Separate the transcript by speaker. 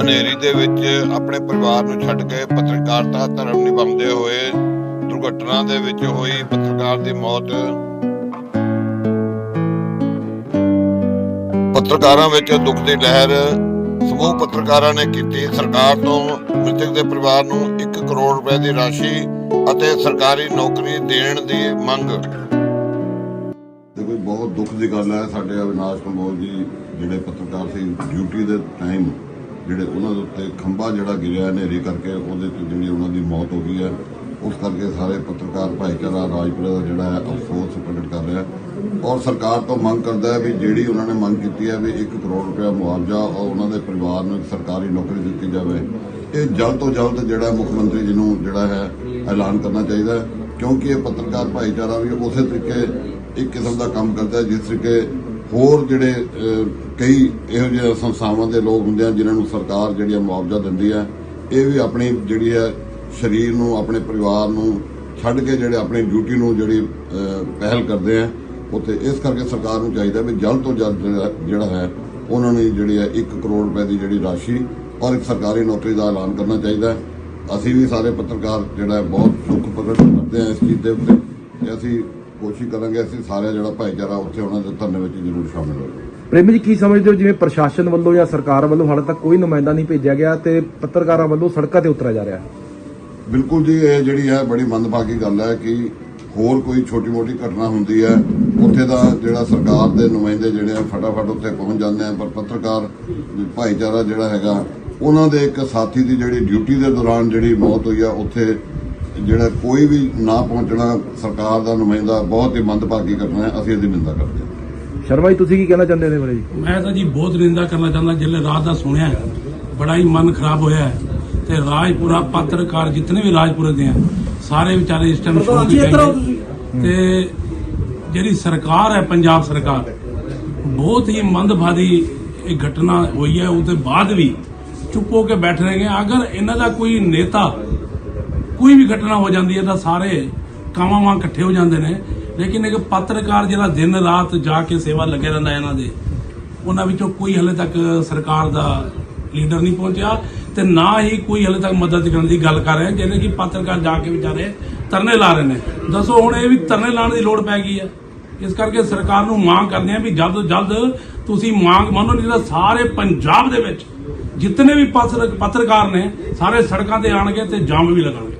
Speaker 1: ਹਨੇਰੀ ਦੇ ਵਿੱਚ ਆਪਣੇ ਪਰਿਵਾਰ ਨੂੰ ਛੱਡ ਕੇ ਪੱਤਰਕਾਰਤਾ ਧਰਮ ਨਿਭਾਉਂਦੇ ਹੋਏ ਦੁਰਘਟਨਾ ਦੇ ਵਿੱਚ ਹੋਈ ਪੱਤਰਕਾਰ ਦੀ ਮੌਤ। ਪੱਤਰਕਾਰਾਂ ਵਿੱਚ ਦੁੱਖ ਦੀ ਲਹਿਰ, ਸਮੂਹ ਪੱਤਰਕਾਰਾਂ ਨੇ ਕੀਤੀ ਸਰਕਾਰ ਤੋਂ ਮ੍ਰਿਤਕ ਦੇ ਪਰਿਵਾਰ ਨੂੰ 1 ਕਰੋੜ ਰੁਪਏ ਦੀ ਰਾਸ਼ੀ ਅਤੇ ਸਰਕਾਰੀ ਨੌਕਰੀ ਦੇਣ ਦੀ ਮੰਗ।
Speaker 2: ਦੇਖੋ ਬਹੁਤ ਦੁੱਖ ਦੀ ਗੱਲ ਹੈ ਸਾਡੇ ਅਵਿਨਾਸ਼ ਕੰਬੋਜ ਜੀ, ਜਿਹੜੇ ਪੱਤਰਕਾਰ ਸੀ, ਡਿਊਟੀ ਦੇ ਟਾਈਮ ਜਿਹੜੇ ਉਹਨਾਂ ਦੇ ਉੱਤੇ ਖੰਭਾ ਜਿਹੜਾ ਗਿਰਿਆ ਹਨੇਰੀ ਕਰਕੇ, ਉਹਦੇ ਤੇ ਜਿਹੜੀ ਉਹਨਾਂ ਦੀ ਮੌਤ ਹੋ ਗਈ ਹੈ। ਉਸ ਕਰਕੇ ਸਾਰੇ ਪੱਤਰਕਾਰ ਭਾਈਚਾਰਾ ਰਾਜਪੁਰਾ ਦਾ ਜਿਹੜਾ ਹੈ, ਅਫਸੋਸ ਪ੍ਰਗਟ ਕਰ ਰਿਹਾ ਔਰ ਸਰਕਾਰ ਤੋਂ ਮੰਗ ਕਰਦਾ ਹੈ ਵੀ ਜਿਹੜੀ ਉਹਨਾਂ ਨੇ ਮੰਗ ਕੀਤੀ ਹੈ ਵੀ 1 ਕਰੋੜ ਰੁਪਏ ਮੁਆਵਜ਼ਾ ਔਰ ਉਹਨਾਂ ਦੇ ਪਰਿਵਾਰ ਨੂੰ ਇੱਕ ਸਰਕਾਰੀ ਨੌਕਰੀ ਦਿੱਤੀ ਜਾਵੇ। ਇਹ ਜਲਦ ਤੋਂ ਜਲਦ ਜਿਹੜਾ ਮੁੱਖ ਮੰਤਰੀ ਜੀ ਨੂੰ ਜਿਹੜਾ ਹੈ, ਐਲਾਨ ਕਰਨਾ ਚਾਹੀਦਾ ਕਿਉਂਕਿ ਇਹ ਪੱਤਰਕਾਰ ਭਾਈਚਾਰਾ ਵੀ ਉਸੇ ਤਰੀਕੇ ਇੱਕ ਕਿਸਮ ਦਾ ਕੰਮ ਕਰਦਾ ਜਿਸ ਤਰੀਕੇ ਹੋਰ ਜਿਹੜੇ ਕਈ ਇਹੋ ਜਿਹੇ ਸੰਸਥਾਵਾਂ ਦੇ ਲੋਕ ਹੁੰਦੇ ਆ ਜਿਨ੍ਹਾਂ ਨੂੰ ਸਰਕਾਰ ਜਿਹੜੀ ਆ ਮੁਆਵਜ਼ਾ ਦਿੰਦੀ ਹੈ ਇਹ ਵੀ ਆਪਣੀ ਜਿਹੜੀ ਹੈ ਸਰੀਰ ਨੂੰ, ਆਪਣੇ ਪਰਿਵਾਰ ਨੂੰ ਛੱਡ ਕੇ ਜਿਹੜੇ ਆਪਣੀ ਡਿਊਟੀ ਨੂੰ ਜਿਹੜੀ ਪਹਿਲ ਕਰਦੇ ਆ, ਉੱਥੇ ਇਸ ਕਰਕੇ ਸਰਕਾਰ ਨੂੰ ਚਾਹੀਦਾ ਵੀ ਜਲਦ ਤੋਂ ਜਲਦ ਜਿਹੜਾ- ਹੈ, ਉਹਨਾਂ ਨੇ ਜਿਹੜੀ ਹੈ 1 ਕਰੋੜ ਰੁਪਏ ਦੀ ਜਿਹੜੀ ਰਾਸ਼ੀ ਔਰ ਇੱਕ ਸਰਕਾਰੀ ਨੌਕਰੀ ਦਾ ਐਲਾਨ ਕਰਨਾ ਚਾਹੀਦਾ ਅਸੀਂ ਵੀ ਸਾਰੇ ਪੱਤਰਕਾਰ ਜਿਹੜਾ ਬਹੁਤ ਦੁੱਖ ਪ੍ਰਗਟ ਕਰਦੇ ਹਾਂ ਇਸ ਚੀਜ਼ ਦੇ ਉੱਤੇ ਤੇ ਅਸੀਂ ਕੋਸ਼ਿਸ਼ ਕਰਾਂਗੇ ਅਸੀਂ ਸਾਰੇ ਜਿਹੜਾ ਭਾਈਚਾਰਾ ਉੱਥੇ ਉਹਨਾਂ ਦੇ ਧਰਨੇ ਵਿੱਚ ਜ਼ਰੂਰ ਸ਼ਾਮਿਲ ਹੋਵੇ
Speaker 3: ਪ੍ਰੇਮੀ ਜੀ ਕੀ ਸਮਝਦੇ ਹੋ ਜਿਵੇਂ ਪ੍ਰਸ਼ਾਸਨ ਵੱਲੋਂ ਜਾਂ ਸਰਕਾਰ ਵੱਲੋਂ ਹਾਲੇ ਤੱਕ ਕੋਈ ਨੁਮਾਇੰਦਾ ਨਹੀਂ ਭੇਜਿਆ ਗਿਆ ਤੇ ਪੱਤਰਕਾਰਾਂ ਵੱਲੋਂ ਸੜਕਾਂ ਤੇ ਉਤਰਿਆ ਜਾ ਰਿਹਾ? ਹੈ
Speaker 2: ਬਿਲਕੁਲ ਜੀ ਇਹ ਜਿਹੜੀ ਹੈ ਬੜੀ ਮੰਦਭਾਗੀ ਗੱਲ ਹੈ ਕਿ ਹੋਰ ਕੋਈ ਛੋਟੀ-ਮੋਟੀ ਘਟਨਾ ਹੁੰਦੀ ਹੈ ਉੱਥੇ ਦਾ ਜਿਹੜਾ ਸਰਕਾਰ ਦੇ ਨੁਮਾਇੰਦੇ ਜਿਹੜੇ ਆ ਫਟਾਫਟ ਉੱਥੇ ਪਹੁੰਚ ਜਾਂਦੇ ਆ ਪਰ ਪੱਤਰਕਾਰ ਭਾਈਚਾਰਾ ਜਿਹੜਾ ਹੈਗਾ ਉਹਨਾਂ ਦੇ ਇੱਕ ਸਾਥੀ ਦੀ ਜਿਹੜੀ ਡਿਊਟੀ ਦੇ ਦੌਰਾਨ ਜਿਹੜੀ ਮੌਤ ਹੋਈ ਆ ਉੱਥੇ ਜਿਹੜਾ ਕੋਈ ਵੀ ਨਾ ਪਹੁੰਚਣਾ ਸਰਕਾਰ ਦਾ ਨੁਮਾਇੰਦਾ ਬਹੁਤ ਹੀ ਮੰਦਭਾਗੀ ਘਟਨਾ ਹੈ ਅਸੀਂ ਇਹਦੀ ਨਿੰਦਾ ਕਰਦੇ ਹਾਂ।
Speaker 3: ਸ਼ਰਮਾ ਜੀ ਤੁਸੀਂ ਕੀ ਕਹਿਣਾ ਚਾਹੁੰਦੇ ਹੋ ਇਹਦੇ ਬਾਰੇ ਜੀ?
Speaker 4: ਮੈਂ ਤਾਂ ਜੀ ਬਹੁਤ ਨਿੰਦਾ ਕਰਨਾ ਚਾਹੁੰਦਾ ਜਿੱਲੇ ਰਾਤ ਦਾ ਸੁਣਿਆ ਹੈ, ਬੜਾ ਹੀ ਮਨ ਖਰਾਬ ਹੋਇਆ ਹੈ। ਤੇ ਰਾਜਪੁਰਾ ਪੱਤਰਕਾਰ ਜਿਤਨੇ ਵੀ ਰਾਜਪੁਰੇ ਦੇ ਆ ਸਾਰੇ ਵਿਚਾਰੇ ਇਸ ਟਾਈਮ ਸੁਣ ਕੇ ਗਏ ਤੇ ਜਿਹੜੀ ਸਰਕਾਰ ਹੈ ਪੰਜਾਬ ਸਰਕਾਰ ਬਹੁਤ ਹੀ ਮੰਦਭਾਗੀ ਇਹ ਘਟਨਾ ਹੋਈ ਹੈ ਉਹਦੇ ਬਾਅਦ ਵੀ ਚੁੱਪ ਹੋ ਕੇ ਬੈਠ ਰਹੇ ਨੇ ਅਗਰ ਇਹਨਾਂ ਦਾ ਕੋਈ ਨੇਤਾ ਕੋਈ ਵੀ ਘਟਨਾ ਹੋ ਜਾਂਦੀ ਹੈ ਤਾਂ ਸਾਰੇ ਕਾਵਾਂ ਵਾਂ ਇਕੱਠੇ ਹੋ ਜਾਂਦੇ ਨੇ। ਲੇਕਿਨ ਇੱਕ ਪੱਤਰਕਾਰ ਜਿਹੜਾ ਦਿਨ ਰਾਤ ਜਾ ਕੇ ਸੇਵਾ ਲੱਗਿਆ ਰਹਿੰਦਾ ਇਹਨਾਂ ਦੇ, ਉਹਨਾਂ ਵਿੱਚੋਂ ਕੋਈ ਹਲੇ ਤੱਕ ਸਰਕਾਰ ਦਾ ਲੀਡਰ ਨਹੀਂ ਪਹੁੰਚਿਆ ਤੇ ਨਾ ਹੀ ਕੋਈ ਹਲੇ ਤੱਕ ਮਦਦ ਕਰਨ ਦੀ ਗੱਲ ਕਰ ਰਿਹਾ, ਜਿਹਨੇ ਕਿ ਪੱਤਰਕਾਰ ਜਾ ਕੇ ਵਿਚਾਰੇ ਧਰਨੇ ਲਾ ਰਹੇ ਨੇ। ਦੱਸੋ ਹੁਣ ਇਹ ਵੀ ਧਰਨੇ ਲਾਉਣ ਦੀ ਲੋੜ ਪੈ ਗਈ ਹੈ। ਇਸ ਕਰਕੇ ਸਰਕਾਰ ਨੂੰ ਮੰਗ ਕਰਦੇ ਆ ਵੀ ਜਲਦ ਤੋਂ ਜਲਦ ਤੁਸੀਂ ਮੰਗ ਮੰਨੋ, ਨਹੀਂ ਤਾਂ ਸਾਰੇ ਪੰਜਾਬ ਦੇ ਵਿੱਚ ਜਿੰਨੇ ਵੀ ਪੱਤਰ- ਪੱਤਰਕਾਰ ਨੇ, ਸਾਰੇ ਸੜਕਾਂ ਤੇ ਆਣਗੇ ਤੇ ਜਾਮ ਵੀ ਲਗਾਉਣਗੇ।